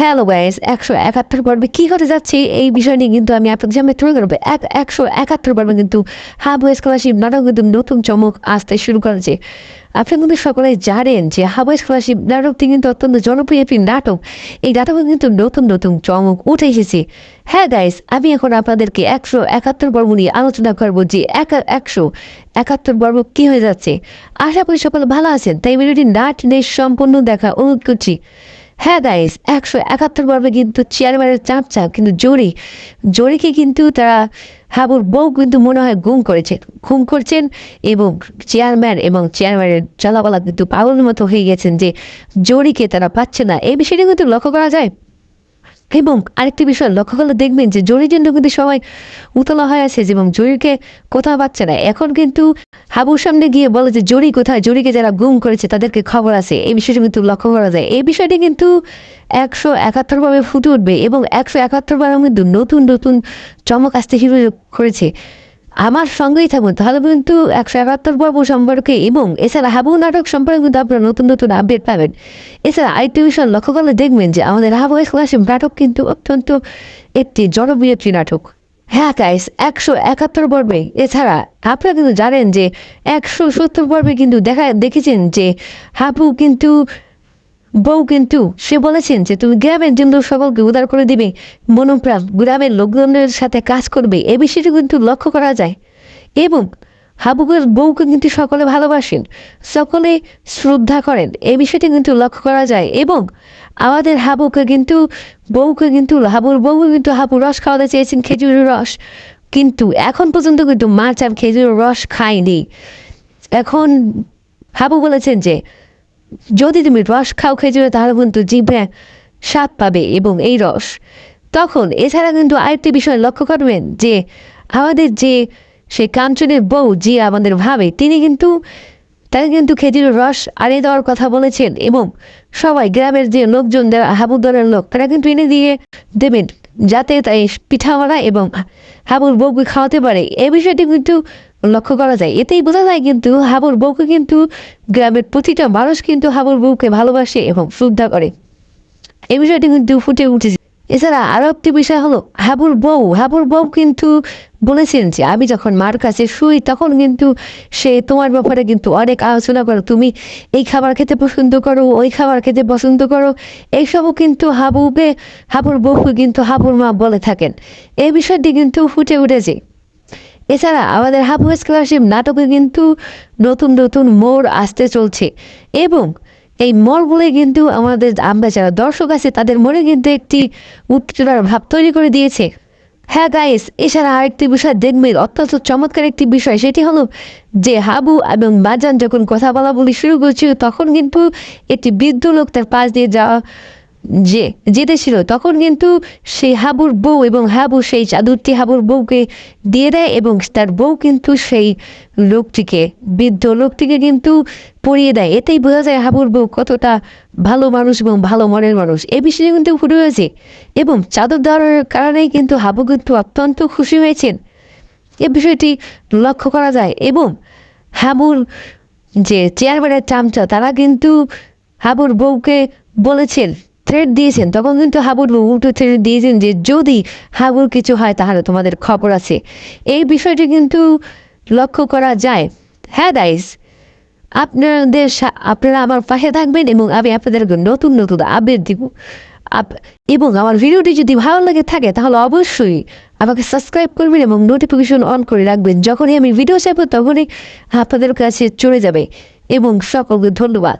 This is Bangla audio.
হ্যালো গাইস একশো একাত্তর পর্বে কী হতে যাচ্ছে এই বিষয় নিয়ে কিন্তু আমি আপনাদের সামনে তুলে ধরবো। এক একশো একাত্তর পর্বে কিন্তু হাবু স্কলারশিপ নাটক কিন্তু নতুন চমক আসতে শুরু করেছে। আপনি কিন্তু সকলে জানেন যে হাবু স্কলারশিপ নাটকটি কিন্তু অত্যন্ত জনপ্রিয় একটি নাটক। এই নাটকে কিন্তু নতুন নতুন চমক উঠে এসেছে। হ্যাঁ গাইস আমি এখন আপনাদেরকে একশো একাত্তর পর্ব নিয়ে আলোচনা করব যে এক একশো একাত্তর পর্ব কী হয়ে যাচ্ছে। আশা করি সকলে ভালো আছেন, তাই ভিডিওটি নাট নেই সম্পূর্ণ দেখা অনুরোধ করছি। হ্যাঁ গাইস একশো একাত্তর পর্বে কিন্তু চেয়ারম্যানের চাপ চাপ কিন্তু জোরি। জোরিকে কিন্তু তারা হাবুর বউ কিন্তু মনে হয় গুম করেছে। ঘুম করছেন এবং চেয়ারম্যান এবং চেয়ারম্যানের চলাবলা কিন্তু পাগলের মতো হয়ে গেছেন যে জোরিকে তারা পাচ্ছে না। এই বিষয়টি কিন্তু লক্ষ্য করা যায়। এবং আরেকটি বিষয় লক্ষ্য করলে দেখবেন যে জরির জন্য কিন্তু সবাই উতলা হয়ে আছে এবং জরিকে কোথাও পাচ্ছে না। এখন কিন্তু হাবুর সামনে গিয়ে বলে যে জরি কোথায়? জরিকে যারা গুম করেছে, তাদেরকে খবর আছে। এই বিষয়টি কিন্তু লক্ষ্য করা যায়। এই বিষয়টি কিন্তু একশো একাত্তরভাবে ফুটে উঠবে এবং একশো একাত্তরবার কিন্তু নতুন নতুন চমক আসতে শুরু করেছে। আমার সঙ্গেই থাকুন। তাহলে কিন্তু একশো একাত্তর পর্ব সম্পর্কে এবং এছাড়া হাবু নাটক সম্পর্কে কিন্তু আপনারা নতুন নতুন আপডেট পাবেন। এছাড়া আরেকটি বিষয় লক্ষ্য করলে দেখবেন যে আমাদের হাবু ক্লাসে নাটক কিন্তু অত্যন্ত একটি জনপ্রিয় একটি নাটক। হ্যাঁ গাইস একশো একাত্তর পর্বে। এছাড়া আপনারা কিন্তু জানেন যে একশো সত্তর পর্বে কিন্তু দেখা, দেখেছেন যে হাবু কিন্তু বউ কিন্তু সে বলেছেন যে তুমি গ্রামের জন্য সকলকে উদার করে দিবে, মনোপ্রাণ, গ্রামের লোকজনের সাথে কাজ করবে, এ বিষয়টি কিন্তু লক্ষ্য করা যায়। এবং হাবুকের বউকে কিন্তু সকলে ভালোবাসেন, সকলে শ্রদ্ধা করেন এই বিষয়টি কিন্তু লক্ষ্য করা যায়। এবং আমাদের হাবুকে কিন্তু, বউকে কিন্তু, হাবুর বউকে কিন্তু হাবু রস খাওয়াতে চেয়েছেন খেজুরের রস। কিন্তু এখন পর্যন্ত কিন্তু মাছ আর খেজুরের রস খায়নি। এখন হাবু বলেছেন যে যদি তুমি রস খাও খেজুরে তাহলে কিন্তু জিভে স্বাদ পাবে এবং এই রস। তখন এছাড়া কিন্তু আরেকটি বিষয় লক্ষ্য করবেন যে, আমাদের যে সেই কাঞ্চনের বউ যে আমাদের ভাবে, তিনি কিন্তু, তাকে কিন্তু খেজুরের রস আনে দেওয়ার কথা বলেছেন এবং সবাই গ্রামের যে লোকজন, যারা হাবুর দলের লোক, তারা কিন্তু এনে দিয়ে দেবেন, যাতে তাই পিঠাওয়ালা এবং হাবুর বউকে খাওয়াতে পারে। এই বিষয়টি কিন্তু লক্ষ্য করা যায়। এতেই বোঝা যায় কিন্তু হাবুর বউকে কিন্তু গ্রামের প্রতিটা মানুষ কিন্তু হাবুর বউকে ভালোবাসে এবং শ্রদ্ধা করে। এই বিষয়টি কিন্তু ফুটে উঠেছে। এছাড়া আরও একটি বিষয় হলো, হাবুর বউ হাবুর বউ কিন্তু বলেছেন যে, আমি যখন মার কাছে শুই, তখন কিন্তু সে তোমার ব্যাপারে কিন্তু অনেক আলোচনা করো। তুমি এই খাবার খেতে পছন্দ করো, ওই খাবার খেতে পছন্দ করো। এইসবও কিন্তু হাবুকে, হাবুর বউকে কিন্তু হাবুর মা বলে থাকেন। এই বিষয়টি কিন্তু ফুটে উঠেছে। এছাড়া আমাদের হাবু স্কলারশিপ নাটকে কিন্তু নতুন নতুন মোড় আসতে চলছে। এবং এই মোড়গুলো কিন্তু আমাদের, আমরা যারা দর্শক আছে, তাদের মনে কিন্তু একটি উত্তেজনার ভাব তৈরি করে দিয়েছে। হ্যাঁ গাইস এছাড়া আরেকটি বিষয় দেখবেন অত্যন্ত চমৎকার একটি বিষয়, সেটি হলো যে হাবু এবং বাজান যখন কথা বলা বলি শুরু করছিল, তখন কিন্তু একটি বৃদ্ধ লোক তার পাশ দিয়ে যাওয়া যে, যেতে ছিল, তখন কিন্তু সেই হাবুর বউ এবং হাবু সেই চাদরটি হাবুর বউকে দিয়ে দেয় এবং তার বউ কিন্তু সেই লোকটিকে, বৃদ্ধ লোকটিকে কিন্তু পরিয়ে দেয়। এতেই বোঝা যায় হাবুর বউ কতটা ভালো মানুষ এবং ভালো মনের মানুষ। এ বিষয়ে কিন্তু ফুটে হয়েছে এবং চাদর দেওয়ার কারণেই কিন্তু হাবু কিন্তু অত্যন্ত খুশি হয়েছেন। এ বিষয়টি লক্ষ্য করা যায় এবং হাবুর যে চেয়ারম্যানের চামচা, তারা কিন্তু হাবুর বউকে বলেছেন থ্রেড দিয়েছেন, তখন কিন্তু হাবুর উল্টো থ্রেড দিয়েছেন যে যদি হাবুর কিছু হয় তাহলে তোমাদের খবর আছে। এই বিষয়টি কিন্তু লক্ষ্য করা যায়। হ্যাঁ দাইস আপনাদের আপনারা আমার পাশে থাকবেন এবং আমি আপনাদেরকে নতুন নতুন আপডেট দিব। এবং আমার ভিডিওটি যদি ভালো লাগে থাকে, তাহলে অবশ্যই আমাকে সাবস্ক্রাইব করবেন এবং নোটিফিকেশন অন করে রাখবেন। যখনই আমি ভিডিও চাইব তখনই আপনাদের কাছে চলে যাবে। এবং সকলকে ধন্যবাদ।